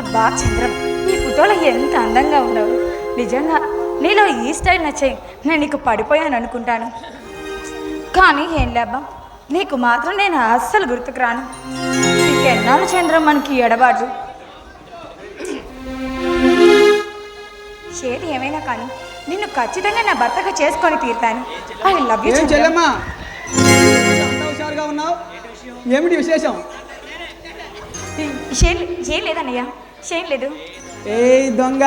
అబ్బా చంద్రం ఈ ఫోటోలో ఎంత అందంగా ఉన్నావు? నిజంగా నీలో ఈ స్టైల్ నచ్చాయి నేను నీకు పడిపోయాను అనుకుంటాను. కానీ ఏం లేబ్బా నీకు మాత్రం నేను అస్సలు గుర్తుకు రాను. ఇంకెన్నాళ్ళు చంద్రం మనకి ఎడబాటు? షేర్ ఏమైనా కానీ నిన్ను ఖచ్చితంగా నా భర్తగా చేసుకొని తీరుతాను. ఐ లవ్ యూ చెల్లెమ్మా? ఉన్నావు? ఏమిటి విశేషం? ఏం లేదన్నయ్య. షేర్ లేదు. ఏ దొంగ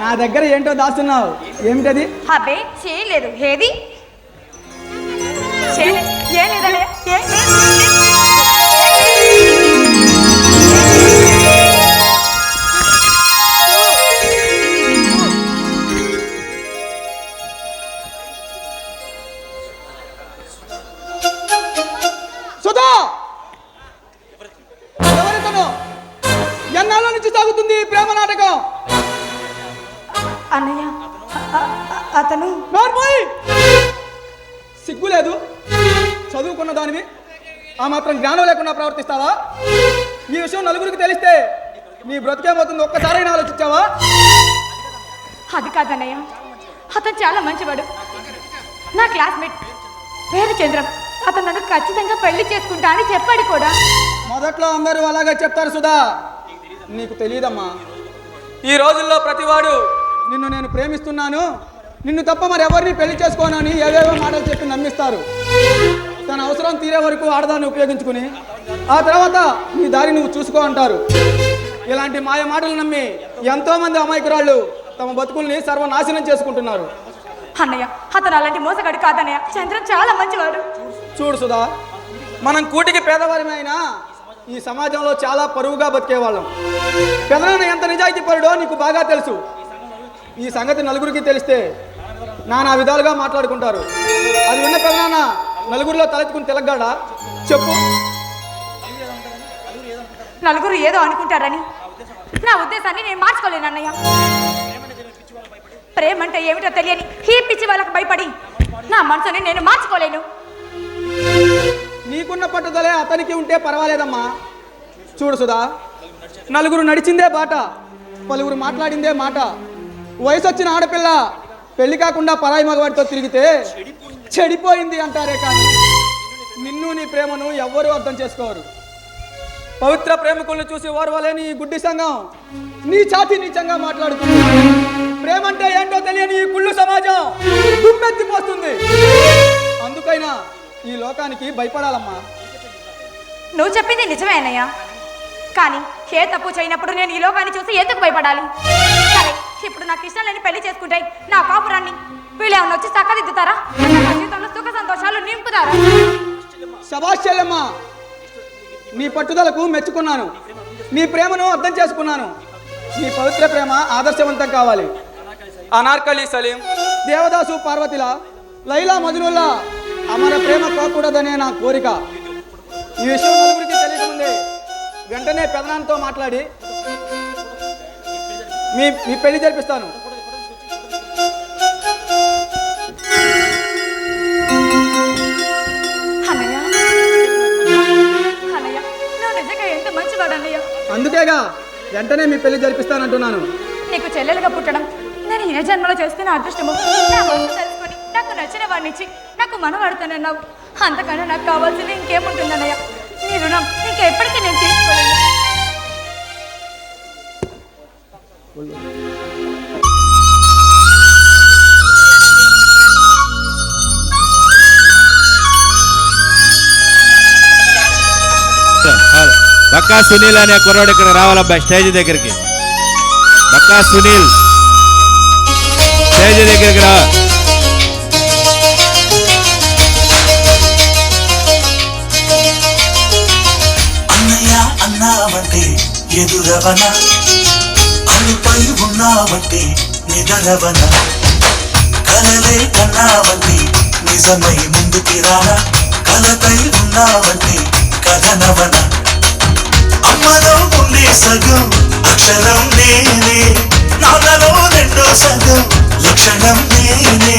నా దగ్గర ఏంటో దాస్తున్నావు? ఏమిటది? అబ్బే చేయలేదు ఏది? నుంచి సాగుతుంది ప్రేమ నాటకం. అన్నయ్య అతను సిగ్గు లేదు. చదువుకున్న దానివి. ఆ మాత్రం జ్ఞానం లేకుండా ప్రవర్తిస్తావా? ఈ విషయం నలుగురికి తెలిస్తే నీ బ్రతికేమవుతుంది? ఒక్కసారైనా ఆలోచించావా? అది కాదన్నయ్య. అతను చాలా మంచివాడు. నా క్లాస్మేట్ పేరు చంద్రం అతను నన్ను ఖచ్చితంగా పెళ్ళి చేసుకుంటా అని చెప్పాడు కూడా. మొదట్లో అందరూ అలాగే చెప్తారు సుధా. నీకు తెలియదమ్మా ఈ రోజుల్లో ప్రతివాడు నిన్ను నేను ప్రేమిస్తున్నాను. నిన్ను తప్ప మరి ఎవరిని పెళ్ళి చేసుకోనని ఏవేవో మాటలు చెప్పి నమ్మిస్తారు. తన అవసరం తీరే వరకు ఆడదాన్ని ఉపయోగించుకుని ఆ తర్వాత నీ దారి నువ్వు చూసుకో అంటారు. ఇలాంటి మాయ మాటలు నమ్మి ఎంతో మంది అమాయకురాళ్ళు తమ బతుకుల్ని సర్వనాశనం చేసుకుంటున్నారు. అన్నయ్య అతను అలాంటి మోసగాడు కాదన్నయ్య. చంద్రం చాలా మంచివాడు. చూడు సుధా మనం కూటికి పేదవారమే అయినా ఈ సమాజంలో చాలా పరువుగా బతికేవాళ్ళం. పెదనాన్న ఎంత నిజాయితీ పరుడో నీకు బాగా తెలుసు. ఈ సంగతి నలుగురికి తెలిస్తే నానా విధాలుగా మాట్లాడుకుంటారు. అది విన్న పెదనాన్న నలుగురిలో తలెత్తుకుని తెలగ్గాడా చెప్పు. నలుగురు ఏదో అనుకుంటారని? నా ఉద్దేశాన్ని నేను మార్చుకోలేను అన్నయ్య. ప్రేమ అంటే ఏమిటో తెలియని ఈ పిచ్చి వాళ్ళకు భయపడి నా మనసుని నేను మార్చుకోలేను. నీకున్న పట్టుదలే అతనికి ఉంటే పర్వాలేదమ్మా. చూడు సుధా నలుగురు నడిచిందే బాట పలువురు మాట్లాడిందే మాట. వయసు వచ్చిన ఆడపిల్ల పెళ్ళి కాకుండా పరాయి మగవాడితో తిరిగితే చెడిపోయింది అంటారే కానీ నిన్ను నీ ప్రేమను ఎవ్వరూ అర్థం చేసుకోరు. పవిత్ర ప్రేమికుల్ని చూసి ఓర్వలేని ఈ గుడ్డి సంఘం నీ చాతి నీచంగా మాట్లాడుతుంది. ప్రేమ అంటే ఏంటో తెలియని ఈ కుళ్ళు సమాజం దుమ్మెత్తిపోతుంది అందుకైనా ఈ లోకానికి భయపడాలమ్మా. నువ్వు చెప్పింది నిజమే అన్నయ్య. కానీ ఏ తప్పు చేయనప్పుడు నేను ఈ లోకాన్ని చూసి ఎందుకు భయపడాలి? సరే ఇప్పుడు నాకు ఇష్టం లేని పెళ్ళి చేసుకుంటే నా కాపురాన్ని వీళ్ళు ఏమన్నా వచ్చి చక్కదిద్దుతారా నా జీవితంలో సుఖ సంతోషాలు నింపుతారా? శభాష్ చెల్లెమ్మ నీ పట్టుదలకు మెచ్చుకున్నాను. నీ ప్రేమను అర్థం చేసుకున్నాను. నీ పవిత్ర ప్రేమ ఆదర్శవంతం కావాలి. అనార్కలి సలీం. దేవదాసు పార్వతిల లైలా మజునుల్లా అమర ప్రేమ కాకూడదనే నా కోరిక. ఈ విషయం నలుగురికి తెలియకముందే వెంటనే పెదనాన్నతో మాట్లాడి మీ మీ పెళ్ళి జరిపిస్తాను. అందుకేగా వెంటనే మీ పెళ్ళి జరిపిస్తానంటున్నాను. నీకు చెల్లెలుగా పుట్టడం నేను ఏ జన్మలో అదృష్టము నా తెలుసుకొని నాకు నచ్చిన వాడిని ఇచ్చి నాకు మనవాడుతానన్నావు. అంతకన్నా నాకు కావాల్సింది ఇంకేముంటుందన్నయ్య? నీ రుణం ఇంకెప్పటికీ నేను తీసుకోలేదు బక్కా సునీల్ అనే కుర్రాడు ఇక్కడ రావాలబ్బా స్టేజ్ దగ్గరికి. బక్కా సునీల్. ఎదురవన అలుపై ఉన్నావంటే నిదరవన. కలలే కన్నావంటే నిజమై ముందుకి రానా కలపై ఉన్నావంటే కథనవన. అమ్మలో ఉండే సగం అక్షరం నేనే. నాన్నలో రెండో సగం లక్షణం నేనే.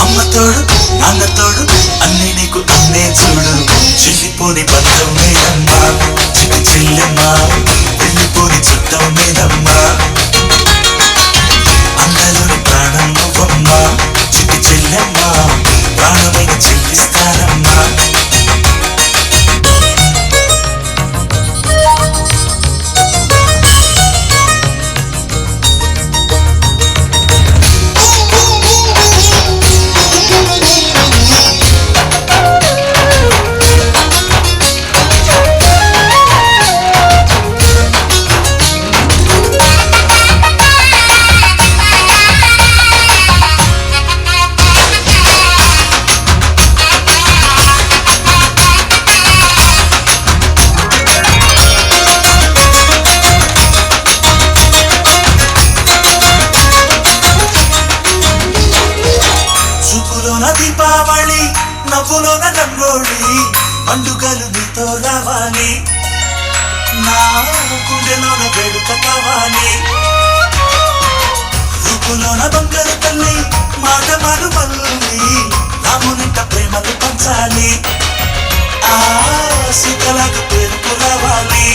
అమ్మ తోడు నాన్న తోడు అన్ని నీకు అన్నే చూడు. చెల్లిపోని బంధం నేనమ్మా చిట్టి చెల్లెమ్మా. గుండెలోన వేడుక కావాలి రూపులోన బంగారు తల్లి మాట మారు మల్లి రామునింట ప్రేమను పంచాలి. ఆ సీతలాగా పేరుకు రావాలి.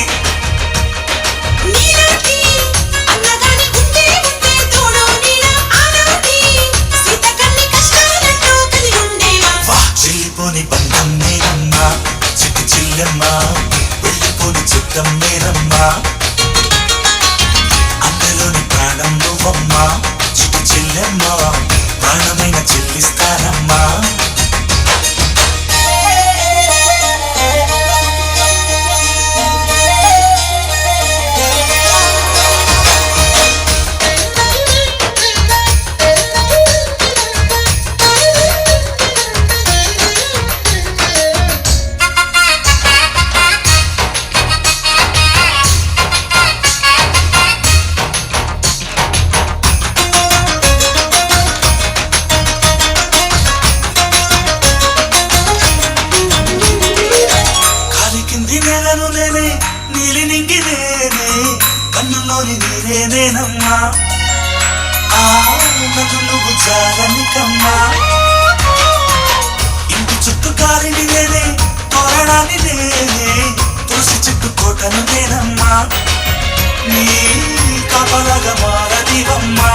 నన్ను నువ్వు ఇంటి చుట్టూ కాలిని నేనే తోరణాన్ని నేనే. తులసి చుట్టూ కోటను నేనమ్మా. నీ కాపలాగా మారదివమ్మా.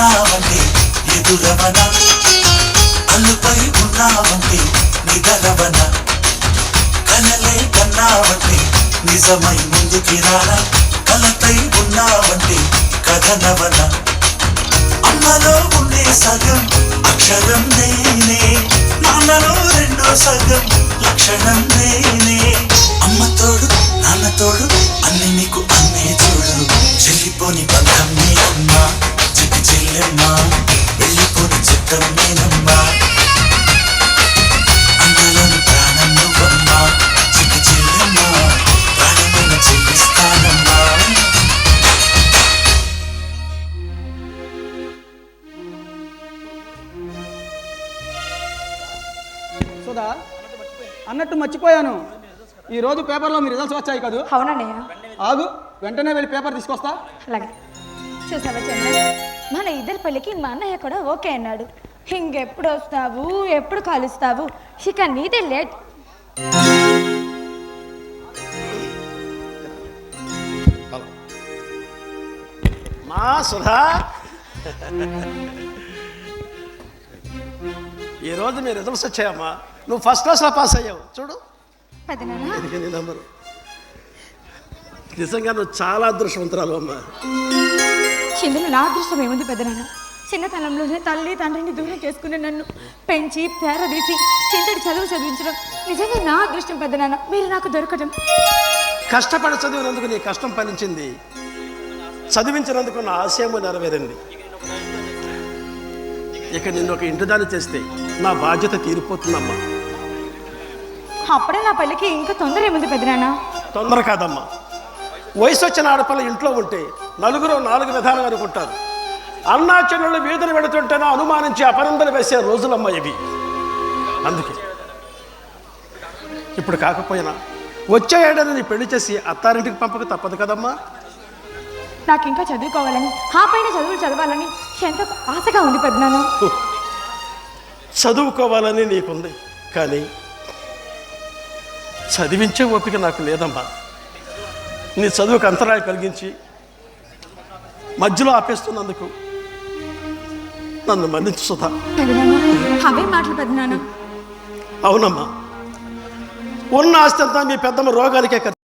ఉన్నావంటే ఎదురవన. అల్లుపై ఉన్నావంటే నిదరవన కలలే కన్నావంటే నిజమై ముందుకి రారా కలతై ఉన్నావంటే కథనవన. అమ్మలో ఉండే సగం అక్షరం నేనే. నాన్నలో రెండో సగం లక్షణం నేనే. అమ్మ తోడు నాన్న తోడు అన్ని నీకు అన్నే చూడు చెల్లిపోని బంధం నీ చిట్టి చెల్లెమ్మా వెళ్ళిపోని చిత్తం నేనమ్మా. అందులోని ప్రాణం నువ్వమ్మా చిట్టి చెల్లెమ్మా. ప్రాణమైన చెల్లిస్తానమ్మా. సుధా అన్నట్టు మర్చిపోయాను. ఈ రోజు పేపర్లో మీ రిజల్ట్స్ వచ్చాయి కదూ? అవునన్నయ్య ఆగు వెంటనే వెళ్ళి పేపర్ తీసుకొస్తా. అలాగే. చూసావా మన ఇద్దరి పెళ్ళికి మా అన్నయ్య కూడా ఓకే అన్నాడు. ఇంకెప్పుడు వస్తావు? ఎప్పుడు కలుస్తావు? ఇక నీదే లేట్. మా సుధా. ఈరోజు మీ రిజల్ట్స్ వచ్చాయమ్మా. నువ్వు ఫస్ట్ క్లాస్లో పాస్ అయ్యావు. చూడు. నంబరు నిజంగా నువ్వు చాలా అదృష్టవంతురాలు అమ్మా. ఇందులో నా అదృష్టం ఏముంది పెదనాన్న చిన్నతనంలోనే తల్లి తండ్రిని దూరం చేసుకుని నన్ను పెంచి తేరదీసి చింతటి చదువు చదివించడం నిజంగా నా అదృష్టం పెదనాన్న మీరు నాకు దొరకడం కష్టపడి చదివినందుకు నీ కష్టం ఫలించింది. చదివించినందుకు నా ఆశయము నెరవేరింది. ఇక నిన్ను ఒక ఇంటిదాన్ని చేస్తే నా బాధ్యత తీరిపోతుందమ్మా. అప్పుడే నా పెళ్ళికి ఇంకా తొందర ఏముంది పెదనాన్న తొందర కాదమ్మా. వయసు వచ్చిన ఆడపిల్ల ఇంట్లో ఉంటే నలుగురు నాలుగు విధాలుగా అనుకుంటారు. అన్నా చెల్లెళ్ళు వీధులు వెళుతుంటేనే అనుమానించి అపనందలు వేసే రోజులమ్మ ఇవి. అందుకే ఇప్పుడు కాకపోయినా వచ్చే ఏడాది నీ పెళ్ళి చేసి అత్తారింటికి పంపక తప్పదు కదమ్మా. నాకు ఇంకా చదువుకోవాలని ఆ పైన చదువులు చదవాలని ఎంతో ఆశగా ఉంది పెద్దనాన్న. చదువుకోవాలని నీకుంది కానీ చదివించే ఓపిక నాకు లేదమ్మా. నీ చదువుకు అంతరాయం కలిగించి మధ్యలో ఆపేస్తున్నందుకు నన్ను మన్నించు సుధా అవే మాటలు అవునమ్మా. ఉన్న ఆస్తి అంతా మీ పెద్దమ్మ ఖర్చు